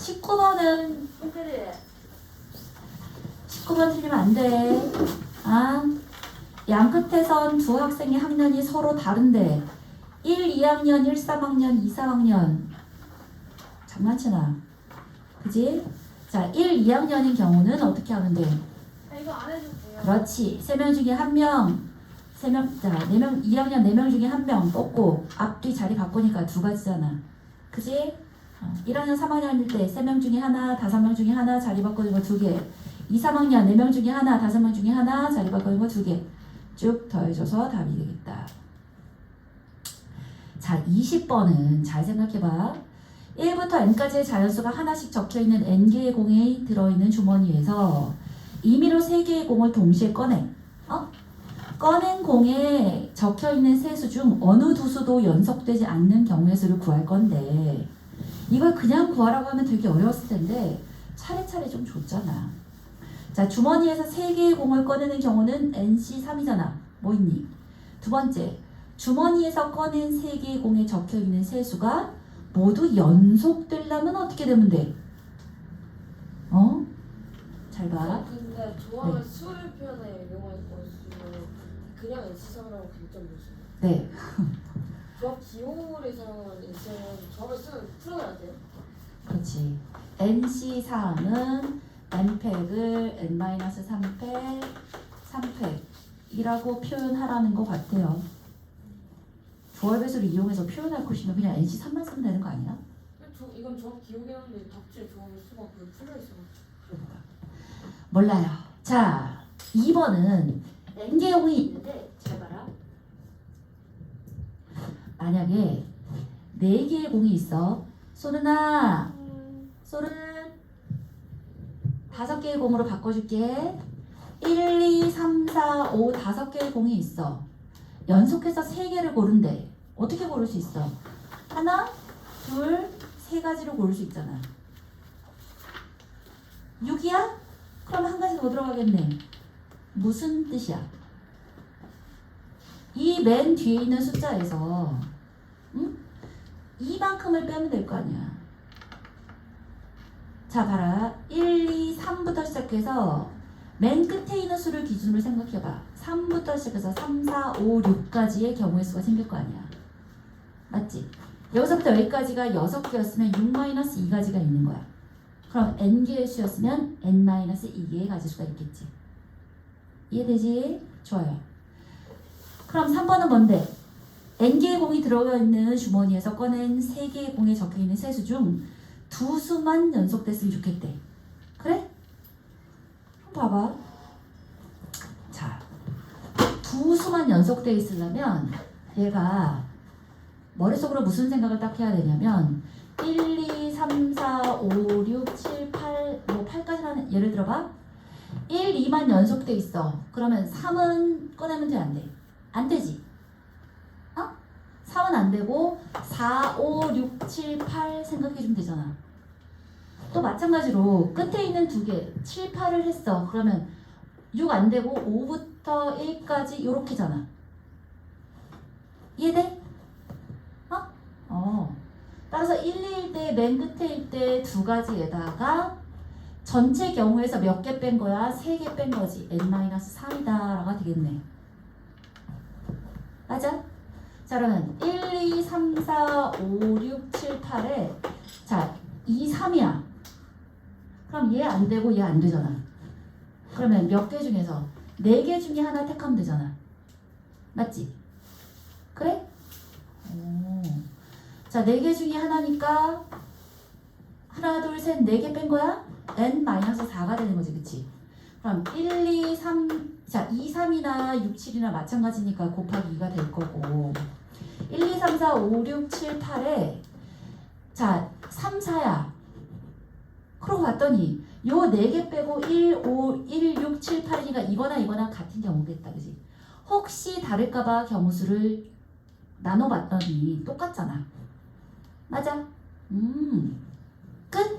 19번은 그래. 19번 틀리면 안 돼. 아, 양 끝에선 두 학생의 학년이 서로 다른데 1, 2학년, 1, 3학년, 2, 3학년 장난치나. 그지? 자, 1, 2학년인 경우는 어떻게 하면 돼? 아, 이거 안 해도 돼요. 그렇지. 세 명 중에 한 명, 세 명, 자, 네 명, 2학년 네 명 중에 한 명 뽑고 앞뒤 자리 바꾸니까 두 가지잖아. 그지? 어, 1학년 3학년일 때세명 중에 하나, 다섯 명 중에 하나 자리 바꾸는 거두 개. 2, 3학년 네명 중에 하나, 다섯 명 중에 하나 자리 바꾸는 거두 개. 쭉 더해줘서 답이 되겠다. 자, 20번은 잘 생각해봐. 1부터 n까지의 자연수가 하나씩 적혀있는 n개의 공에 들어있는 주머니에서 임의로 세 개의 공을 동시에 꺼내. 어? 꺼낸 공에 적혀 있는 세수 중 어느 두 수도 연속되지 않는 경우의 수를 구할 건데 이걸 그냥 구하라고 하면 되게 어려웠을 텐데 차례차례 좀 줬잖아. 자 주머니에서 세 개의 공을 꺼내는 경우는 NC 3이잖아. 뭐 있니? 두 번째 주머니에서 꺼낸 세 개의 공에 적혀 있는 세수가 모두 연속되려면 어떻게 되면 돼? 어? 잘 봐. 근데 조합을 수를 표현에 이용할 것이면 그냥 NC상이라고 강점 보시면 네. 조합 조합을 풀어야 돼요. 그렇지. NC 사항은 n팩을 n-3팩, 3팩이라고 표현하라는 것 같아요. 조합 배수를 이용해서 표현할 것이면 그냥 NC 3만 쓰면 되는 거 아니야? 근데 조, 이건 조합 기호긴 한데 답지에 조합을 수가 그 풀려 있어. 몰라요. 자, 2번은 n개형이 있는데 잘 봐라. 만약에 4개의 공이 있어. 소르나, 소른 다섯 개의 공으로 바꿔줄게. 1, 2, 3, 4, 5 다섯 개의 공이 있어. 연속해서 세 개를 고른대. 어떻게 고를 수 있어? 하나, 둘, 세 가지로 고를 수 있잖아. 6이야? 그럼 한 가지 더 들어가겠네. 무슨 뜻이야? 이 맨 뒤에 있는 숫자에서 응? 이만큼을 빼면 될 거 아니야. 자, 봐라. 1, 2, 3부터 시작해서 맨 끝에 있는 수를 기준으로 생각해봐. 3부터 시작해서 3, 4, 5, 6까지의 경우의 수가 생길 거 아니야. 맞지? 여기서부터 여기까지가 6개였으면 6-2가지가 있는 거야. 그럼 n개의 수였으면 n-2개의 가지수가 있겠지. 이해되지? 좋아요. 그럼 3번은 뭔데? N개의 공이 들어가 있는 주머니에서 꺼낸 3개의 공에 적혀있는 세수 중 두 수만 연속됐으면 좋겠대. 그래? 한번 봐봐. 자, 두 수만 연속돼 있으려면 얘가 머릿속으로 무슨 생각을 딱 해야 되냐면 1, 2, 3, 4, 5, 6, 7, 8, 뭐 8까지라는 예를 들어봐. 1, 2만 연속돼 있어. 그러면 3은 꺼내면 돼, 안 돼? 안 되지. 어? 3은 안 되고 4, 5, 6, 7, 8 생각해주면 되잖아. 또 마찬가지로 끝에 있는 두 개, 7, 8을 했어. 그러면 6 안 되고 5부터 1까지 요렇게잖아. 이해돼? 어? 어. 따라서 1, 2일 때, 맨 끝에 일 때 두 가지에다가 전체 경우에서 몇 개 뺀 거야? 세 개 뺀 거지. n-3이다라가 되겠네. 맞아? 자, 그러면 1, 2, 3, 4, 5, 6, 7, 8에 자, 2, 3이야. 그럼 얘 안 되고 얘 안 되잖아. 그러면 몇 개 중에서 네개 중에 하나 택하면 되잖아. 맞지? 그래? 오. 자, 네개 중에 하나니까 하나, 둘, 셋, 네개뺀 거야? n-4가 되는 거지, 그치? 그럼 1, 2, 3, 자, 2, 3이나 6, 7이나 마찬가지니까 곱하기 2가 될 거고 1, 2, 3, 4, 5, 6, 7, 8에 자, 3, 4야. 그러고 봤더니 요 네 개 빼고 1, 5, 1, 6, 7, 8이니까 이거나 이거나 같은 경우겠다, 그지? 혹시 다를까봐 경우수를 나눠봤더니 똑같잖아. 맞아? 음, 끝.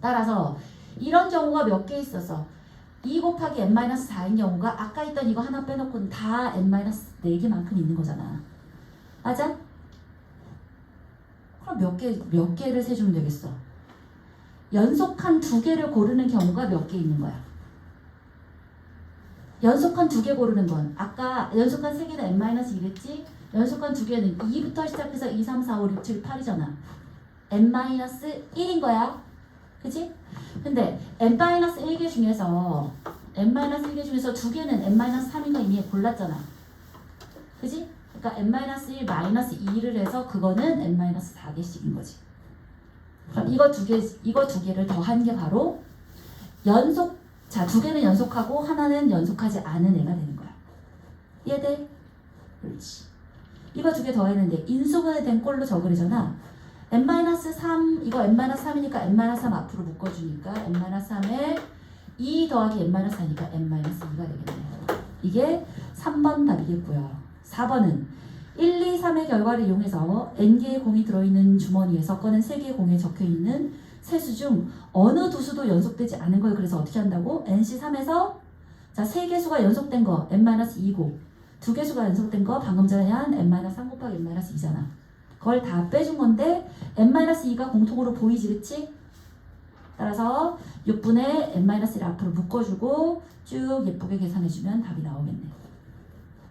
따라서 이런 경우가 몇 개 있어서 2 곱하기 n-4인 경우가 아까 있던 이거 하나 빼놓고는 다 n-4개만큼 있는 거잖아. 맞아? 그럼 몇 개, 몇 개를 세주면 되겠어? 연속한 두 개를 고르는 경우가 몇 개 있는 거야? 연속한 두 개 고르는 건 아까 연속한 세 개는 n-1이랬지? 연속한 두 개는 2부터 시작해서 2, 3, 4, 5, 6, 7, 8이잖아. n-1인 거야. 그치? 근데 n-1개 중에서 n-1개 중에서 두 개는 n-3인 거 이미 골랐잖아. 그치? 그러니까 n-1 마이너스 2를 해서 그거는 n-4개씩인 거지. 그럼 이거 두 개, 이거 두 개를 더한 게 바로 연속, 자, 두 개는 연속하고 하나는 연속하지 않은 애가 되는 거야. 이해돼? 그렇지. 이거 두 개 더했는데 인수분해 된 꼴로 적으려잖아. n-3, 이거 n-3이니까 n-3 앞으로 묶어주니까 n-3에 2 더하기 n-4니까 n-2가 되겠네. 이게 3번 답이겠고요. 4번은 1, 2, 3의 결과를 이용해서 n개의 공이 들어있는 주머니에서 꺼낸 3개의 공에 적혀있는 세수 중 어느 두 수도 연속되지 않은 걸 그래서 어떻게 한다고? nc3에서 자, 3개 수가 연속된 거 n-2고 두 개 수가 연속된 거 방금 전에 한 n-3 곱하기 n-2잖아. 그걸 다 빼준 건데 n-2가 공통으로 보이지 그치? 따라서 6분의 n-1을 앞으로 묶어주고 쭉 예쁘게 계산해주면 답이 나오겠네.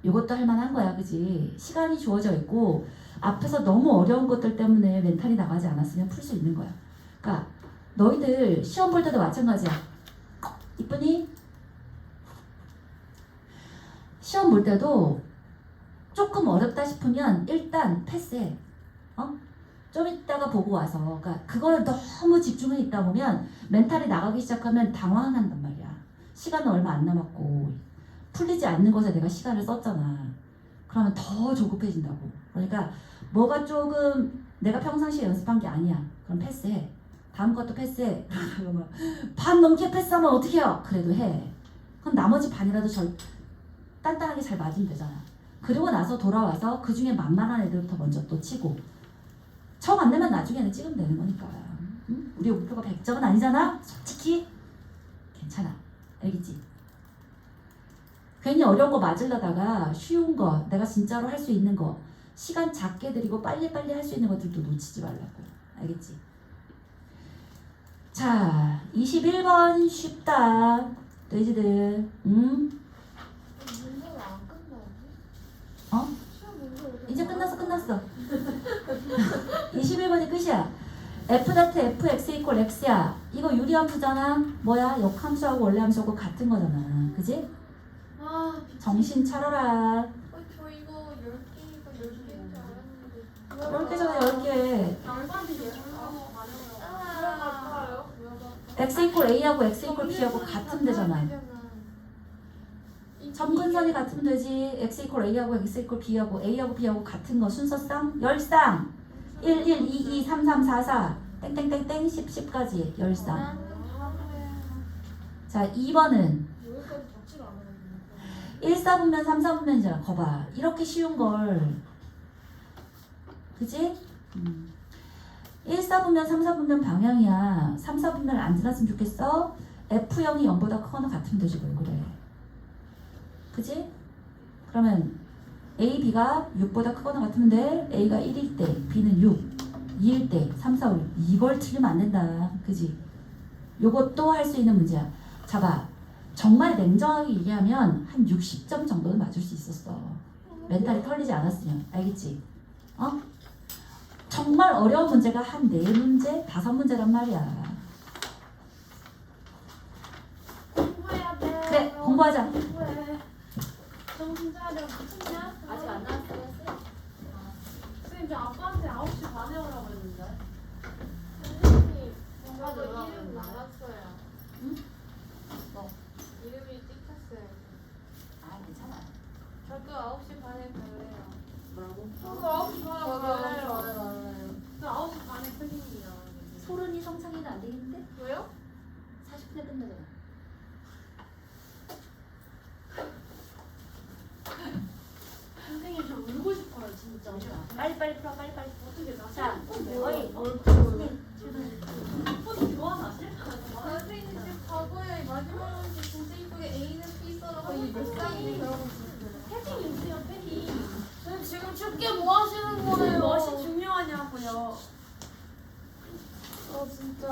이것도 할 만한 거야, 그지? 시간이 주어져 있고 앞에서 너무 어려운 것들 때문에 멘탈이 나가지 않았으면 풀 수 있는 거야. 그러니까 너희들 시험 볼 때도 마찬가지야. 이쁘니? 시험 볼 때도 조금 어렵다 싶으면 일단 패스해. 어? 좀 이따가 보고 와서 그러니까 그걸 너무 집중해 있다 보면 멘탈이 나가기 시작하면 당황한단 말이야. 시간은 얼마 안 남았고 풀리지 않는 것에 내가 시간을 썼잖아. 그러면 더 조급해진다고. 그러니까 뭐가 조금 내가 평상시에 연습한 게 아니야. 그럼 패스해. 다음 것도 패스해. 그러면 반 넘게 패스하면 어떻게 해요? 그래도 해. 그럼 나머지 반이라도 절 단단하게 잘 맞으면 되잖아. 그리고 나서 돌아와서 그 중에 만만한 애들부터 먼저 또 치고 정안 내면 나중에는 찍으면 되는 거니까. 응? 우리 목표가 100점은 아니잖아. 솔직히 괜찮아. 알겠지? 괜히 어려운 거 맞으려다가 쉬운 거, 내가 진짜로 할 수 있는 거, 시간 작게 들이고 빨리빨리 할 수 있는 것들도 놓치지 말라고. 알겠지? 자, 21번 쉽다. 돼지들. 끝나지? 어? 이제 끝났어, 끝났어. 21번이 끝이야. f 다트 f x 이퀄 x야. 이거 유리함수잖아. 뭐야? 역함수하고 원래함수하고 같은 거잖아. 그지? 아. 정신 차려라. 어, 저 이거 10개니까 10개인 줄 알았는데. 10개 전에 10개. 양반이 10개라고 말해요. x 이퀄 a하고 x 이퀄 b하고 같은 데잖아. 점근선이 같으면 되지. x 이퀄 a하고 x 이퀄 b하고 a하고 b하고 같은 거 순서상 열상. 1, 1, 2, 2, 3, 3, 4, 4. 땡땡땡땡 10, 10까지 열상. 자, 2번은 여기까지 않아요. 1, 4분면 3, 4분면이잖아. 거봐. 이렇게 쉬운 걸. 그지? 음. 1, 4분면 3, 4분면 방향이야. 3, 4분면을 안 지났으면 좋겠어. F형이 0보다 크거나 같으면 되지 뭘 그래. 그지? 그러면 A, B가 6보다 크거나 같으면 돼. A가 1일 때, B는 6. 2일 때, 3, 4, 5. 이걸 틀리면 안 된다. 그지? 요것도 할 수 있는 문제야. 잡아. 정말 냉정하게 얘기하면 한 60점 정도는 맞을 수 있었어. 멘탈이 털리지 않았으면. 알겠지? 어? 정말 어려운 문제가 한네 문제, 다섯 문제란 말이야. 공부해야 돼. 그래, 공부하자. 공부해. 정신 차려. 미쳤냐? 아직 안 나왔어요? 선생님 저 아빠한테 9시 반에 오라고 했는데. 선생님, 저도 저도 이름 나갔어 되는데? 왜요? 40분에 끝나잖아. 선생님 저 울고 싶어요 진짜. 빨리 빨리 풀어 빨리 빨리. 어떻게 나? 자, 어이 얼굴. 폰 좋아 사실? 선생님 지금 과거에 마지막 진짜 이쁘게 A는 B 써라고 거의 묵상이 그러고 패딩 입으세요 패딩. 음. 저 지금 춥게 뭐 하시는 거예요? 무엇이 중요하냐고요. 아 진짜.